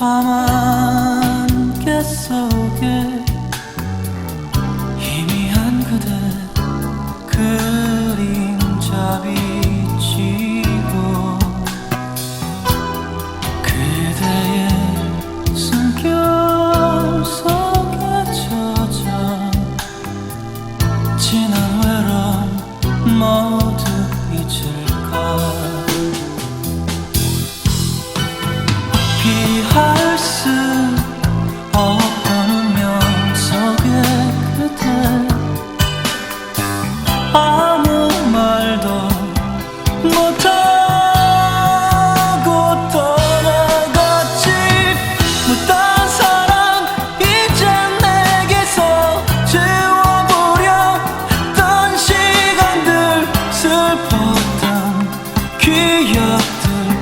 밤 안개 속에 yaktın.